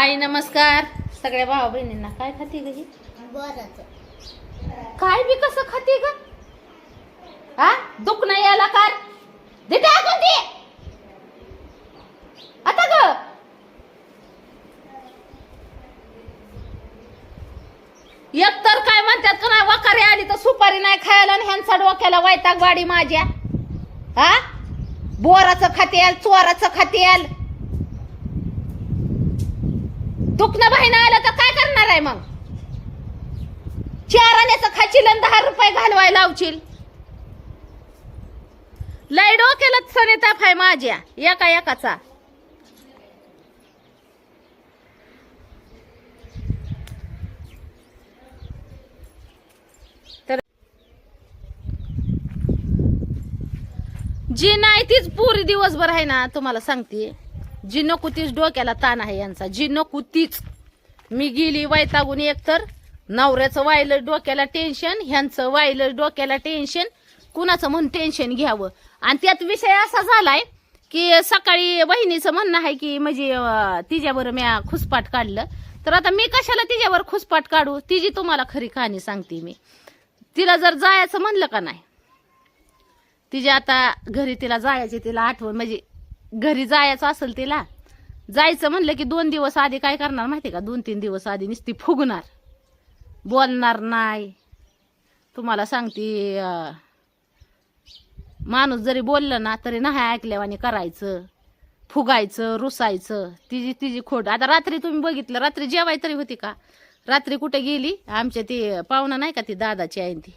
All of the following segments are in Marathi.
हाय नमस्कार. सगळ्या भावा बहिणींना काय खाते ग ही? काय बी कसं खाते ग? हा दुख नाही याला कार. दे टाकून दे आता ग. एक तर काय म्हणतात का नाही वखारी आली तर सुपारी नाही खायला आणि ह्यांचा डोक्याला वैताग वाडी माझ्या. हा बोराचं खातेल चोराचं खातेल. दुखणं बहिण आलं तर काय करणार आहे मग? चार आण्याचं खाचील आणि दहा रुपये घालवायला लावशील. लय डोक्याला सने ताप आहे माझ्या एका एकाचा. तर जी नाही तीच पुरी दिवसभर आहे ना तुम्हाला सांगते. जी नको तीच डोक्याला ताण आहे यांचा जी नको तीच मी गेली वैतागून एकतर नवऱ्याचं वाहिलं डोक्याला टेन्शन ह्यांचं वाहिलं डोक्याला टेन्शन कुणाचं म्हणून टेन्शन घ्यावं? आणि त्यात विषय असा झालाय की सकाळी बहिणीचं म्हणणं आहे की म्हणजे तिच्यावर मी खुसपाट काढलं. तर आता मी कशाला तिच्यावर खुसपाट काढू? तिची तुम्हाला खरी कहाणी सांगते मी. तिला जर जायचं म्हणलं का नाही? तिच्या आता घरी तिला जायची तिला आठवण म्हणजे घरी जायचं असेल तिला जायचं म्हणलं की दोन दिवस आधी काय करणार माहिती का? दोन तीन दिवस आधी नुसती फुगणार. बोलणार नाही. तुम्हाला सांगते माणूस जरी बोललं ना तरी नाही ऐकल्यावाने करायचं फुगायचं रुसायचं. तिची तिची खोट. आता रात्री तुम्ही बघितलं रात्री जेवाय तरी होती का? रात्री कुठे गेली? आमच्या ती पाहुणा नाही का ती दादाची आहे ती.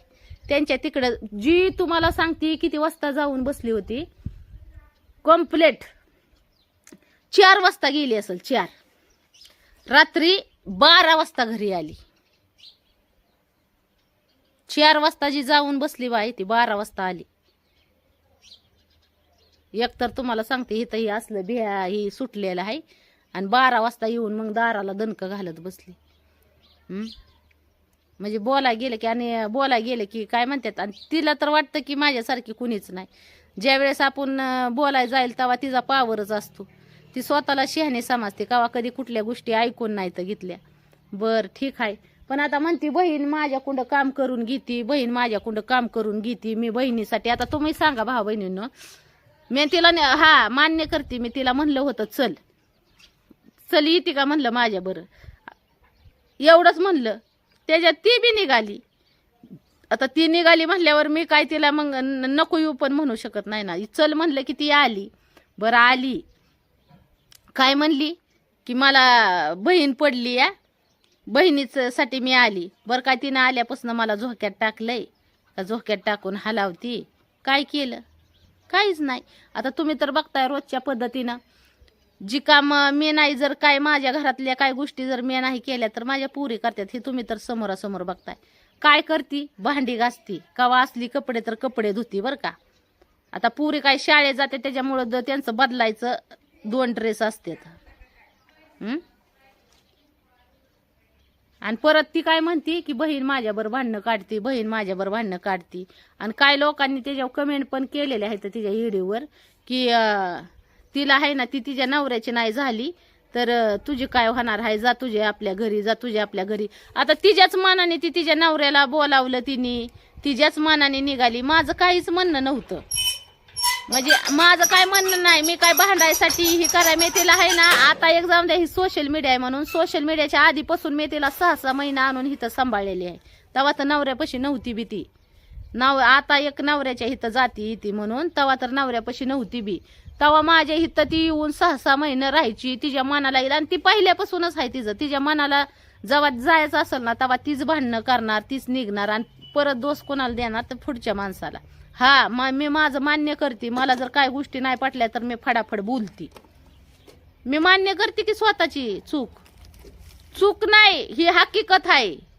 त्यांच्या तिकडं जी तुम्हाला सांगते किती वाजता जाऊन बसली होती कम्प्लेट चार वाजता गेली असेल चार. रात्री बारा वाजता घरी आली. चार वाजता जी जाऊन बसली बाई ती बारा वाजता आली. एकतर तुम्हाला सांगते इथं ही असलं बिया ही सुटलेलं आहे आणि बारा वाजता येऊन मग दाराला दणक घालत बसली. म्हणजे बोला गेलं की आणि बोला गेलं की काय म्हणतात आणि तिला तर वाटतं की माझ्यासारखी कुणीच नाही. ज्यावेळेस आपण बोलायला जाईल तेव्हा तिचा पावरच असतो. ती स्वतःला शहाणे समजते. कवा कधी कुठल्या गोष्टी ऐकून नाही तर घेतल्या. बर ठीक आहे. पण आता म्हणती बहीण माझ्याकुंड काम करून घेती. बहीण माझ्याकुंड काम करून घेती. मी बहिणीसाठी आता तुम्ही सांगा भाऊ बहिणीनं मी तिला हा मान्य करते. मी तिला म्हणलं होतं चल. चल येते का? म्हणलं माझ्या बरं. एवढंच म्हणलं. त्याच्यात ती बी निघाली. आता ती निघाली म्हणल्यावर मी काय तिला मग नको येऊ पण म्हणू शकत नाही ना. चल म्हणलं की ती आली. बरं आली. काय म्हणली? की मला बहीण पडली या बहिणीचसाठी मी आली. बरं काय तिनं आल्यापासून मला झोक्यात टाकलंय. का झोक्यात टाकून हलावती? काय केलं? काहीच नाही. आता तुम्ही तर बघताय रोजच्या पद्धतीनं. जी काम मी नाही जर काय माझ्या घरातल्या काय गोष्टी जर मी नाही केल्या तर माझ्या पुरी करतात. हे तुम्ही तर समोरासमोर बघताय. काय करती? भांडी घासती. कवा असली कपडे तर कपडे धुती बरं का? आता पुरी काय शाळेत जाते त्याच्यामुळं त्यांचं बदलायचं दोन ड्रेस असतात आणि परत ती काय म्हणती की बहीण माझ्यावर भांडणं काढती बहीण माझ्यावर भांडणं काढती. आणि काय लोकांनी त्याच्यावर कमेंट पण केलेले आहेत तिच्या व्हिडिओवर की अं, तिला आहे ना ती तिच्या नवऱ्याची नाही झाली. तर तुझी काय होणार आहे? जा तुझे आपल्या घरी जा तुझ्या आपल्या घरी. आता तिच्याच मानाने ती तिच्या नवऱ्याला बोलावलं तिने. तिच्याच मानाने निघाली. माझं काहीच म्हणणं नव्हतं. म्हणजे माझं काय म्हणणं नाही. मी काय भांडायसाठी ही कराय मी तिला आहे ना? आता एक जाऊन द्या ही सोशल मीडिया आहे म्हणून. सोशल मीडियाच्या आधीपासून मी तिला सहा सहा महिना आणून हिथं सांभाळलेली आहे. तेव्हा तर नवऱ्यापाशी नव्हती बी ती. नव आता एक नवऱ्याच्या इथं जाती येते म्हणून. तेव्हा तर नवऱ्यापाशी नव्हती बी. तेव्हा माझ्या इथं ती येऊन सहा सहा महिने राहायची. तिच्या मनाला येईल. आणि ती पहिल्यापासूनच आहे तिचं. तिच्या मनाला जेव्हा जायचं असेल ना तेव्हा तीच भांडणं करणार तीच निघणार आणि परत दोष कोणाला देणार तर पुढच्या माणसाला. हा मा- मी माझं मान्य करते. मला जर काय गोष्टी नाही पटल्या तर मी फडाफड बोलती. मी मान्य करते की स्वतःची चूक. चूक नाही. ही हकीकत आहे.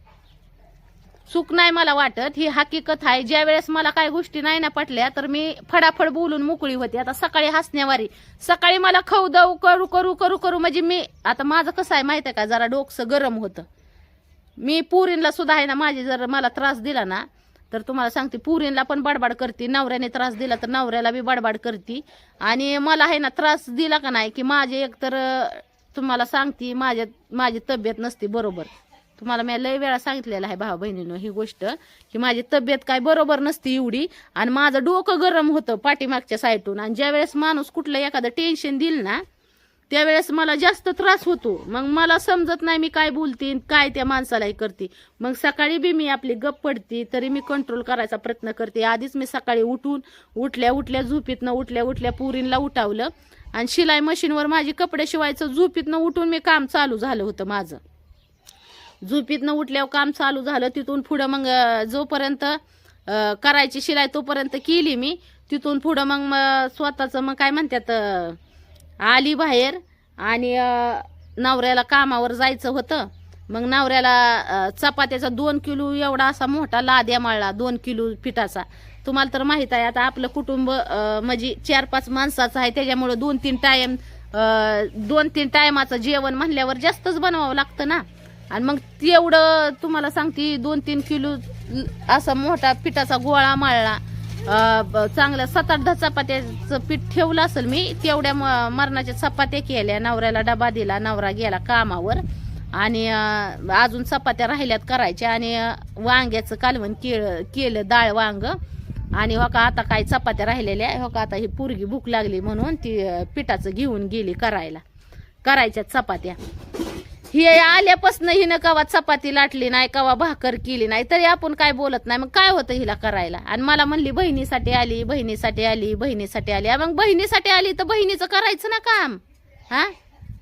चूक नाही मला वाटत ही हकीकत आहे. ज्या वेळेस मला काही गोष्टी नाही ना पटल्या तर मी फडाफड बोलून मोकळी होती. आता सकाळी हसण्यावारी. सकाळी मला खाऊ करू करू करू करू म्हणजे मी आता माझं कसं आहे माहिती आहे का जरा डोकसं गरम होतं. मी पुरींला सुद्धा आहे ना माझी जर मला त्रास दिला ना तर तुम्हाला सांगते पुरींला पण बडबड करते. नवऱ्याने त्रास दिला तर नवऱ्याला बी बडबड करते. आणि मला आहे ना त्रास दिला का नाही की माझे एक तर तुम्हाला सांगते माझ्या माझी तब्येत नसते बरोबर. तुम्हाला मी लय वेळा सांगितलेलं आहे भावा बहिणीनं ही गोष्ट की माझी तब्येत काय बरोबर नसती एवढी आणि माझं डोकं गरम होतं पाठीमागच्या साईडून आणि ज्यावेळेस माणूस कुठलं एखादं टेन्शन दिल ना त्यावेळेस मला जास्त त्रास होतो. मग मला समजत नाही मी काय बोलते आणि काय त्या माणसालाही करते. मग सकाळी बी मी आपली गप पडते तरी मी कंट्रोल करायचा प्रयत्न करते. आधीच मी सकाळी उठून उठल्या उठल्या झोपीतनं उठल्या उठल्या पुरींला उठावलं. आणि शिलाई मशीनवर माझी कपडे शिवायचं झोपीतनं उठून मी काम चालू झालं होतं माझं. झोपीतनं उठल्यावर काम चालू झालं तिथून पुढं मग जोपर्यंत करायची शिलाई तोपर्यंत केली मी तिथून पुढं मग मग स्वतःचं मग काय म्हणतात आली बाहेर आणि नवऱ्याला कामावर जायचं होतं. मग नवऱ्याला चपात्याचा दोन किलो एवढा असा मोठा लाद्या माळला दोन किलो पिठाचा. तुम्हाला तर माहीत आहे आता आपलं कुटुंब म्हणजे चार पाच माणसाचं आहे त्याच्यामुळं दोन तीन टाईम दोन तीन टायमाचं जेवण म्हणल्यावर जास्तच बनवावं लागतं ना. आणि मग तेवढं तुम्हाला सांगते दोन तीन किलो असा मोठा पिठाचा गोळा माळला. ब- चांगल्या सात आठ दहा चपात्याचं पीठ ठेवलं असेल मी तेवढ्या म- मरणाच्या चपात्या केल्या नवऱ्याला डबा दिला नवरा गेला कामावर. आणि अजून चपात्या राहिल्यात करायच्या आणि वांग्याचं कालवण केळ केलं डाळ वांग. आणि हो का आता काय चपात्या राहिलेल्या हो का आता ही पोरगी भूक लागली म्हणून ती पिठाचं घेऊन गेली करायला. करायच्या चपात्या. हे आल्यापासून हिनं कवा चपाती लाटली नाही कवा भाकर केली नाही तरी आपण काय बोलत नाही. मग काय होतं हिला करायला? आणि मला म्हणली बहिणीसाठी आली बहिणीसाठी आली बहिणीसाठी आली. मग बहिणीसाठी आली तर बहिणीचं करायचं ना काम? हा?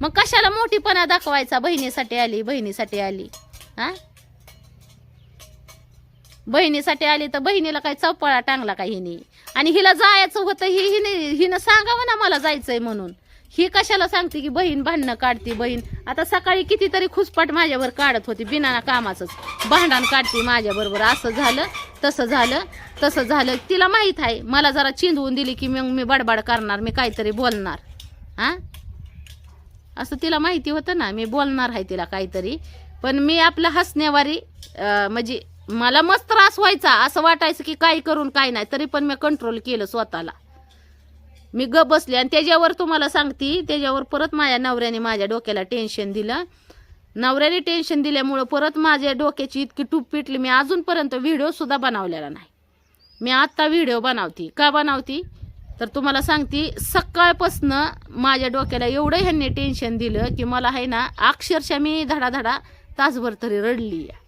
मग कशाला मोठीपणा दाखवायचा? बहिणीसाठी आली बहिणीसाठी आली. हा? बहिणीसाठी आली तर बहिणीला काही चौपळा टांगला का हिने? आणि हिला जायचं होतं ही हिने हिनं सांगावं ना मला जायचंय म्हणून. ही कशाला सांगते की बहीण भांडणं काढते बहीण. आता सकाळी कितीतरी खुसपाट माझ्यावर काढत होती बिना कामाचंच. भांडण काढते माझ्या बरोबर असं झालं तसं झालं तसं झालं. तिला माहीत आहे मला जरा चिंदवून दिली की मग मी बडबड करणार मी काहीतरी बोलणार. हा? असं तिला माहिती होतं ना मी बोलणार आहे तिला काहीतरी. पण मी आपलं हसण्यावारी म्हणजे मला मस्त त्रास व्हायचा असं वाटायचं की काय करून काय नाही तरी पण मी कंट्रोल केलं स्वतःला. मी ग बसले आणि त्याच्यावर तुम्हाला सांगते त्याच्यावर परत माझ्या नवऱ्याने माझ्या डोक्याला टेन्शन दिलं. नवऱ्याने टेन्शन दिल्यामुळं परत माझ्या डोक्याची इतकी टूप पिटली. मी अजूनपर्यंत व्हिडिओसुद्धा बनवलेला नाही. मी आत्ता व्हिडिओ बनवती. का बनवती? तर तुम्हाला सांगते सकाळपासनं माझ्या डोक्याला एवढं ह्यांनी टेन्शन दिलं की मला आहे ना अक्षरशः मी धडाधडा तासभर तरी रडली आहे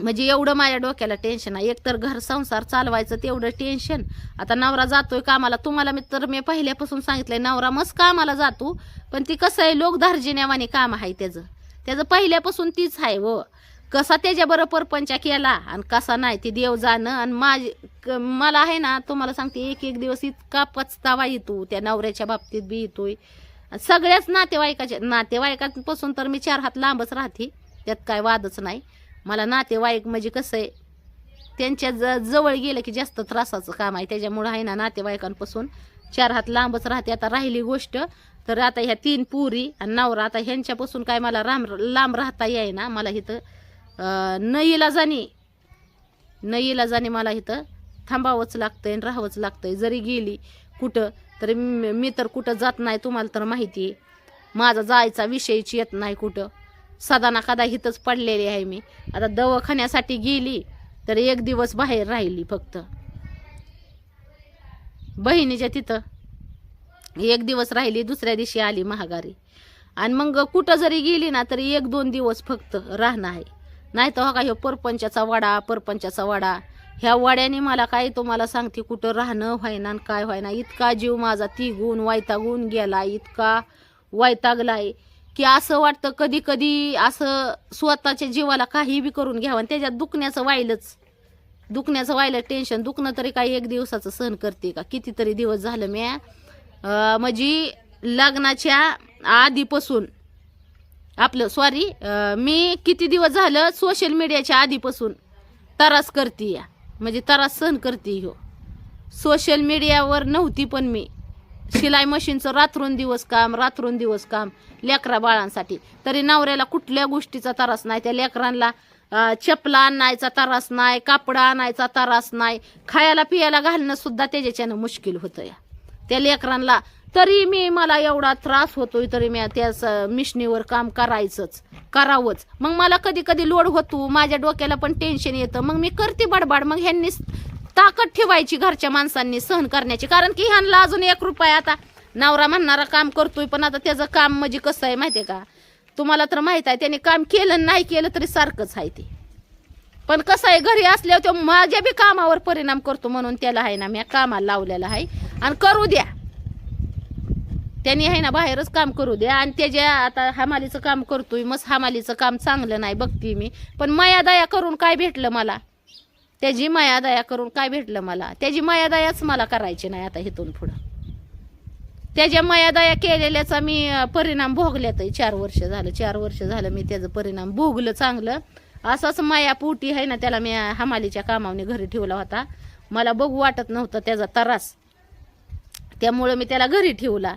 म्हणजे एवढं माझ्या डोक्याला टेन्शन आहे. एकतर घर संसार चालवायचं तेवढं टेन्शन आता नवरा जातोय कामाला. तुम्हाला मी तर मी पहिल्यापासून सांगितलंय नवरा मस्त कामाला जातो पण ती कसं आहे लोक लोकधार्जिन्यावाने काम आहे त्याचं. त्याचं पहिल्यापासून तीच आहे व कसा त्याच्याबरोबर परपंचा केला आणि कसा नाही ते देव जाणं आणि माझे मला आहे ना तुम्हाला सांगते एक एक दिवस इतका पचतावा येतो त्या नवऱ्याच्या बाबतीत बी येतोय. आणि सगळ्याच नातेवाईकाच्या नातेवाईकांपासून तर मी चार हात लांबच राहते त्यात काय वादच नाही. मला नातेवाईक म्हणजे कसं आहे त्यांच्या ज जवळ गेलं की जास्त त्रासाचं काम आहे. त्याच्यामुळं आहे ना नातेवाईकांपासून चार हात लांबच राहते. आता राहिली गोष्ट तर आता ह्या तीन पुरी आणि नवरा आता ह्यांच्यापासून काय मला राम लांब राहता येई ना मला इथं अं, न इलाजानी न इलाजानी मला इथं थांबावंच लागतंय आणि राहावंच लागतंय. जरी गेली कुठं तरी मी मी तर कुठं जात नाही तुम्हाला तर माहिती आहे. माझा जायचा विषयच येत नाही कुठं. सदा ना कदा इथंच पडलेली आहे मी. आता दवाखान्यासाठी गेली तर एक दिवस बाहेर राहिली फक्त. बहिणीच्या तिथं एक दिवस राहिली दुसऱ्या दिवशी आली महागारी. आणि मग कुठं जरी गेली ना तरी एक दोन दिवस फक्त राहणं आहे. नाही तर हो का ह्यो परपंचाचा वाडा परपंचाचा वाडा. ह्या वाड्याने मला काय तुम्हाला सांगते कुठं राहणं व्हायना आणि काय व्हायना. इतका जीव माझा ती गुण वायतागून गेला इतका वैतागलाय की असं वाटतं कधी कधी असं स्वतःच्या जीवाला काही बी करून घ्यावं आणि त्याच्यात दुखण्याचं व्हायलंच. दुखण्याचं वाहिलं टेन्शन दुखणं तरी काही एक दिवसाचं सहन करते का? कितीतरी दिवस झालं मी माझी लग्नाच्या आधीपासून आपलं सॉरी मी किती दिवस झालं सोशल मीडियाच्या आधीपासून तरास करते या म्हणजे तरास सहन करते हो सोशल मीडियावर नव्हती पण मी. शिलाई मशीनचं रात्रून दिवस काम रात्रून दिवस काम लेकरा बाळांसाठी. तरी नवऱ्याला कुठल्या गोष्टीचा त्रास नाही त्या लेकरांना चपला आणायचा त्रास नाही कापडा आणायचा त्रास नाही खायला पियाला घालणं सुद्धा त्याच्याच्यानं मुश्किल होतं या त्या लेकरांना तरी मी मला एवढा त्रास होतोय तरी मी त्या मिशनीवर काम करायचंच करावंच. मग मला कधी कधी लोड होतो माझ्या डोक्याला पण टेन्शन येतं. मग मी करते बडबड मग ह्यांनी ताकद ठेवायची घरच्या माणसांनी सहन करण्याची. कारण की ह्यांना अजून एक रुपया आता नवरा म्हणणारा काम करतोय पण आता त्याचं काम म्हणजे कसं आहे माहितीये का? तुम्हाला तर माहीत आहे त्याने काम केलं नाही केलं तरी सारखंच आहे ते. पण कसं आहे घरी असल्यावर तो माझ्या बी कामावर परिणाम करतो म्हणून त्याला आहे ना मी कामाला लावलेला आहे. आणि करू द्या. त्यांनी आहे ना बाहेरच काम करू द्या. आणि त्याच्या आता हमालीचं काम करतोय मस्त हमालीचं काम चांगलं नाही बघते मी. पण माया दया करून काय भेटलं मला? त्याची माया दया करून काय भेटलं मला? त्याची माया दयाच मला करायची नाही आता इथून पुढं. त्याच्या मायादया केलेल्याचा मी परिणाम भोगल्यात चार वर्ष झालं. चार वर्ष झालं मी त्याचं परिणाम भोगलं चांगलं. असंच माया पोटी आहे ना त्याला मी हमालीच्या कामावने घरी ठेवला होता. मला बघू वाटत नव्हतं त्याचा त्रास. त्यामुळं मी त्याला घरी ठेवला.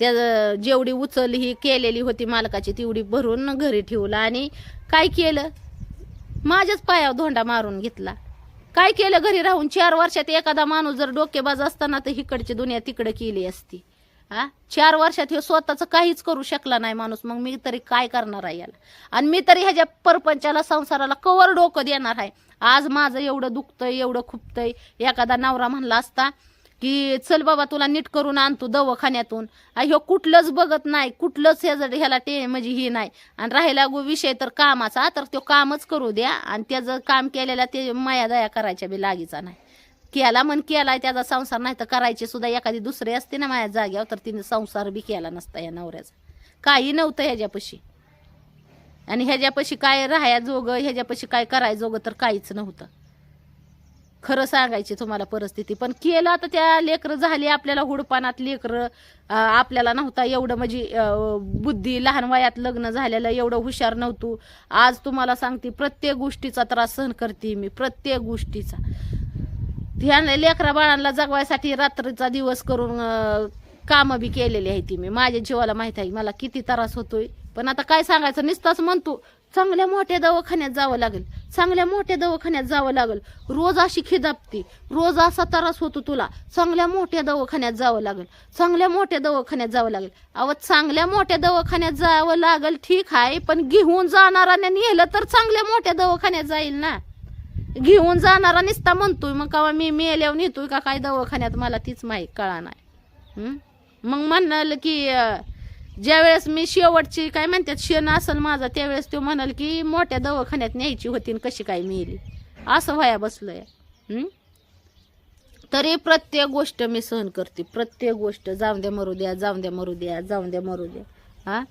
त्या जेवढी उचल ही केलेली होती मालकाची तेवढी भरून घरी ठेवला. आणि काय केलं? माझ्याच पायावर धोंडा मारून घेतला. काय केलं घरी राहून? चार वर्षात एखादा माणूस जर डोकेबाज असताना तर इकडची दुनिया तिकडे केली असती. हा? चार वर्षात हे स्वतःच काहीच करू शकला नाही माणूस. मग मी तरी काय करणार आहे याला? आणि मी तरी ह्याच्या परपंचाला संसाराला कवर डोकं देणार आहे. आज माझं एवढं दुखतंय एवढं खुपतंय. एखादा नवरा म्हणला असता की चल बाबा तुला नीट करून आणतो दवाखान्यातून. ह्यो कुठलंच बघत नाही कुठलंच ह्याचं ह्याला टे म्हणजे हे नाही. आणि राहिला गो विषय तर कामाचा तर तो कामच करू द्या. आणि त्याचं काम केलेला ते माया दया करायच्या बी लागीचा नाही. केला म्हण केला त्याचा संसार नाही तर करायची सुद्धा एखादी दुसरी असते ना माझ्या जाग्यावर तर तिने संसार बी केला नसता या नवऱ्याचा. काही नव्हतं ह्याच्यापाशी. आणि ह्याच्यापाशी काय राहायजोगं ह्याच्यापाशी काय करायजोगं तर काहीच नव्हतं. खरं सांगायची तुम्हाला परिस्थिती. पण केलं आता त्या लेकरं झाली आपल्याला हुडपानात लेकरं आपल्याला नव्हता एवढं म्हणजे बुद्धी लहान वयात लग्न झालेलं एवढं हुशार नव्हतो. आज तुम्हाला सांगते प्रत्येक गोष्टीचा त्रास सहन करते मी प्रत्येक गोष्टीचा. ह्या लेकरा बाळांना जगवायसाठी रात्रीचा दिवस करून कामं बी केलेली आहे ती मी. माझ्या जीवाला माहीत आहे मला किती त्रास होतोय. पण आता काय सांगायचं नुसताच म्हणतो चांगल्या मोठ्या दवाखान्यात जावं लागेल. चांगल्या मोठ्या दवाखान्यात जावं लागेल. रोज अशी खिदापती रोज असा त्रास होतो तुला. चांगल्या मोठ्या दवाखान्यात जावं लागेल. चांगल्या मोठ्या दवाखान्यात जावं लागेल. अव चांगल्या मोठ्या दवाखान्यात जावं लागेल ठीक आहे पण घेऊन जाणाराने नेलं तर चांगल्या मोठ्या दवाखान्यात जाईल ना. घेऊन जाणारा निसता म्हणतोय मग का मी मेल्यावर नेतोय का काय दवाखान्यात? मला तीच माहीत कळा नाही. मग म्हणलं की ज्यावेळेस मी शेवटची काय म्हणतात शेण असेल माझा त्यावेळेस तो म्हणाल की मोठ्या दवाखान्यात न्यायची होती कशी काय मिळली? असं व्हाया बसलंय. तरी प्रत्येक गोष्ट मी सहन करते. प्रत्येक गोष्ट जाऊन द्या मरू द्या जाऊन द्या मरू द्या जाऊन द्या मरू द्या. हा?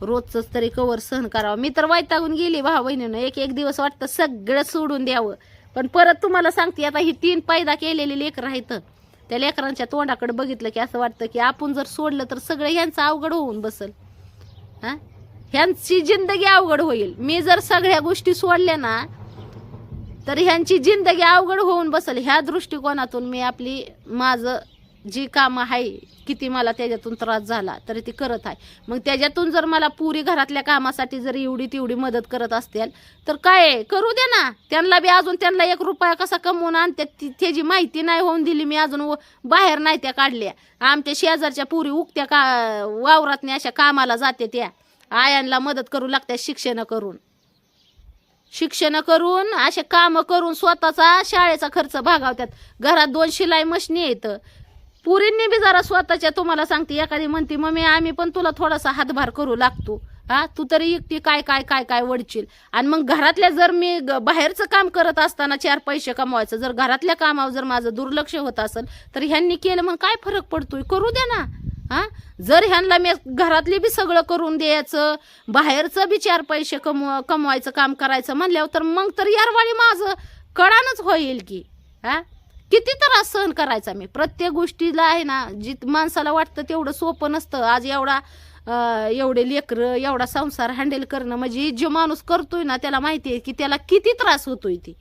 रोजच तरी कवर सहन करावं. मी तर वैतागून गेली भाऊ बहिणीनं. एक एक दिवस वाटतं सगळं सोडून द्यावं. पण परत तुम्हाला सांगते आता ही तीन पैदा केलेली लेकरं आहेत. त्या लेकरांच्या तोंडाकडे बघितलं की असं वाटतं की आपण जर सोडलं तर सगळं ह्यांचं अवघड होऊन बसल. हा? ह्यांची जिंदगी अवघड होईल. मी जर सगळ्या गोष्टी सोडल्या ना तर ह्यांची जिंदगी अवघड होऊन बसल. ह्या दृष्टिकोनातून मी आपली माझं जी कामं आहे किती मला त्याच्यातून त्रास झाला तरी ती करत आहे. मग त्याच्यातून जर मला पुरी घरातल्या कामासाठी जर एवढी तेवढी मदत करत असतील तर काय करू दे ना. त्यांना बी अजून त्यांना एक रुपया कसा कमवून आणते त्याची माहिती नाही होऊन दिली मी अजून बाहेर नाही त्या काढल्या. आमच्या शेजारच्या पुरी उगत्या का वावरात अशा कामाला जाते त्या. आयांना मदत करू लागत्या शिक्षण करून. शिक्षण करून असे काम करून स्वतःचा शाळेचा खर्च भागावतात घरात दोन शिलाई मशनी आहेत. पुरींनी बी जरा स्वतःच्या तुम्हाला सांगते एखादी म्हणते मम्मी आम्ही पण तुला थोडासा हातभार करू लागतो. हा तू तरी एकटी काय काय काय काय वडचील. आणि मग घरातल्या जर मी ग- बाहेरचं काम करत असताना चार पैसे कमवायचं जर घरातल्या कामावर जर माझं दुर्लक्ष होत असेल तर ह्यांनी केलं मग काय फरक पडतोय? करू द्या ना. हा? जर ह्यांना मी घरातली बी सगळं करून द्यायचं बाहेरचं बी चार पैसे कमव कमवायचं काम करायचं म्हणल्यावर तर मग तर यारवाणी माझं कळानच होईल की. हा? किती त्रास सहन करायचा मी. प्रत्येक गोष्टीला आहे ना जी माणसाला वाटतं तेवढं सोपं नसतं. आज एवढा एवढे लेकरं एवढा संसार हँडल करणं म्हणजे जो माणूस करतोय ना त्याला माहिती आहे की त्याला किती त्रास होतोय ती.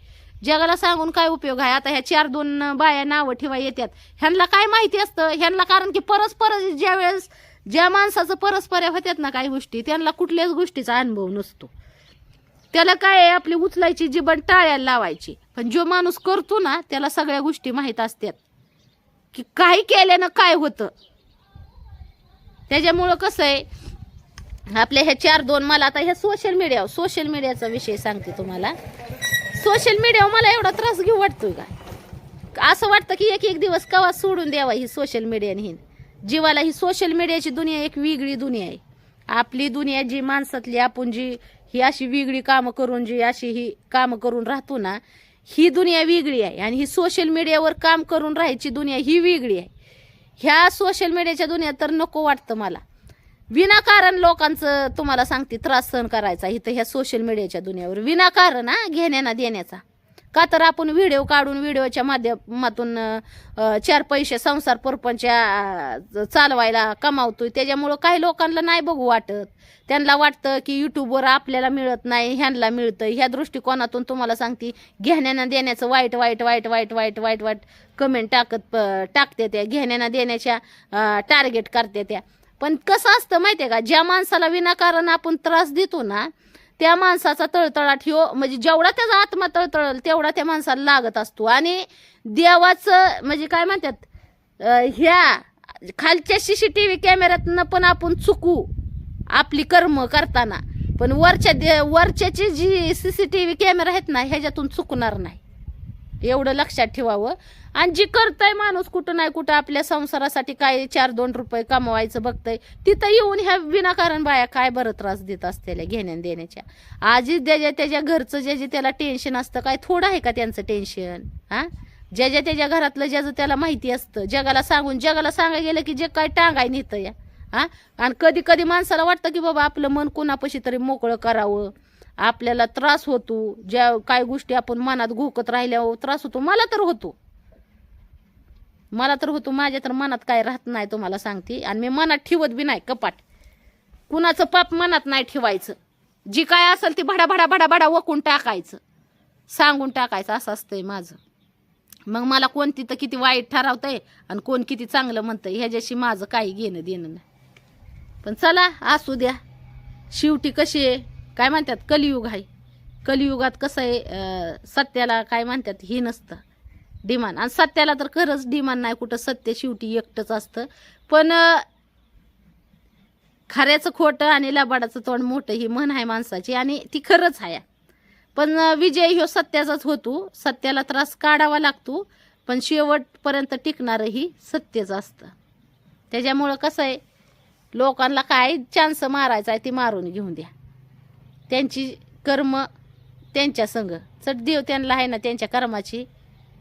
जगाला सांगून काय उपयोग आहे? आता ह्या चार दोन बाया नावं ठेवा येतात ह्यांना काय माहिती असतं? ह्यांना कारण की परस्पर ज्या वेळेस ज्या माणसाचं परस्पर होत्यात ना काही गोष्टी त्यांना कुठल्याच गोष्टीचा अनुभव नसतो. त्याला काय आहे आपली उचलायची जीवन टाळ्याला लावायची. पण जो माणूस करतो ना त्याला सगळ्या गोष्टी माहीत असतात. की काही केल्यानं काय होतं? त्याच्यामुळं कसं आहे आपल्या ह्या चार दोन मला आता ह्या सोशल मीडिया सोशल मीडियाचा विषय सांगते तुम्हाला. सोशल मीडियावर मला एवढा त्रास घेऊ वाटतोय का? असं वाटतं की एक एक दिवस कवा सोडून द्यावा ही सोशल मीडियाने ही. जीवाला ही सोशल मीडियाची दुनिया एक वेगळी दुनिया आहे. आपली दुनिया जी माणसातली आपण जी ही अशी वेगळी कामं करून जी अशी ही कामं करून राहतो ना ही दुनिया वेगळी आहे. आणि ही सोशल मीडियावर काम करून राहायची दुनिया ही वेगळी आहे. ह्या सोशल मीडियाच्या दुनियात तर नको वाटतं मला. विनाकारण लोकांचं तुम्हाला सांगते त्रास सहन करायचा इथं ह्या सोशल मीडियाच्या दुनियावर. विनाकारण हा घेण्याना देण्याचा. का तर आपण व्हिडिओ काढून व्हिडिओच्या माध्यमातून चार पैसे संसार परपंच चालवायला कमावतोय. त्याच्यामुळं काही लोकांना नाही बघू वाटत. त्यांना वाटतं की युट्यूबवर आपल्याला मिळत नाही ह्यांना मिळतं ह्या दृष्टिकोनातून तुम्हाला सांगते घेण्यानं देण्याचं वाईट वाईट वाईट वाईट वाईट वाईट वाईट कमेंट टाकत टाकते त्या. घेण्यानं देण्याच्या टार्गेट करते त्या. पण कसं असतं माहिती आहे का? ज्या माणसाला विनाकारण आपण त्रास देतो ना त्या माणसाचा तळतळाट हो म्हणजे जेवढा त्याचा आत्मा तळतळल तेवढा त्या माणसाला लागत असतो. आणि देवाचं म्हणजे काय म्हणतात ह्या खालच्या सी सी टी व्ही कॅमेऱ्यातनं पण आपण चुकू आपली कर्म करताना. पण वरच्या दे वरच्याची जी C C T V camera आहेत ना ह्याच्यातून चुकणार नाही. एवढं लक्षात ठेवावं. आणि जी करतय माणूस कुठं नाही कुठं आपल्या संसारासाठी काय चार दोन रुपये कमवायचं बघतय तिथं येऊन ह्या विनाकारण बाया काय बरं त्रास देत असतेल्या घेण्या देण्याच्या? आजी ज्याच्या त्याच्या घरचं ज्याचे त्याला टेन्शन असतं काय थोडं आहे का त्यांचं टेन्शन हा? ज्या ज्या त्याच्या घरातलं ज्याचं त्याला माहिती असतं जगाला सांगून जगाला सांगायला गेलं की जे काय टांगाय नेतं या. हा? आणि कधी कधी माणसाला वाटतं की बाबा आपलं मन कोणापाशी तरी मोकळं करावं. आपल्याला त्रास होतो ज्या काय गोष्टी आपण मनात घोकत राहिल्यावर त्रास होतो मला तर होतो. मला तर होतो माझ्या तर मनात काय राहत नाही तुम्हाला सांगते. आणि मी मनात ठेवत बी नाही कपाट. कुणाचं पाप मनात नाही ठेवायचं. जी काय असेल ती भडा भडा भडा भडा वकून टाकायचं. सांगून टाकायचं असं असतंय माझं. मग मला कोणती तर किती वाईट ठरवतंय आणि कोण किती चांगलं म्हणतंय ह्याच्याशी माझं काही घेणं देणं नाही. पण चला असू द्या. शेवटी कशी आहे? काय म्हणतात? कलियुग आहे. कलियुगात कसं आहे? सत्याला काय म्हणतात? हे नसतं. डिमांड. आणि सत्याला तर खरंच डिमांड नाही कुठं सत्य शेवटी एकटंच असतं. पण खऱ्याचं खोटं आणि लबाडाचं तोंड मोठं ही म्हण आहे माणसाची आणि ती खरंच आहे. पण विजय ह्यो सत्याचाच होतो. सत्याला त्रास काढावा लागतो. पण शेवटपर्यंत टिकणारंही सत्यच असतं. त्याच्यामुळं कसं आहे लोकांना काय चान्स मारायचा आहे ती मारून घेऊन द्या. त्यांची कर्म त्यांच्या संग. चट देव त्यांना आहे ना त्यांच्या कर्माची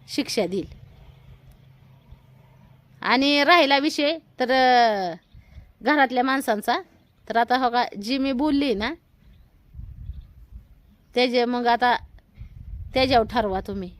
शिक्षा देईल. आणि राहिला विषय तर घरातल्या माणसांचा. तर आता हो का जी मी बोलली ना त्याचे मग आता त्याच्यावर ठरवा तुम्ही.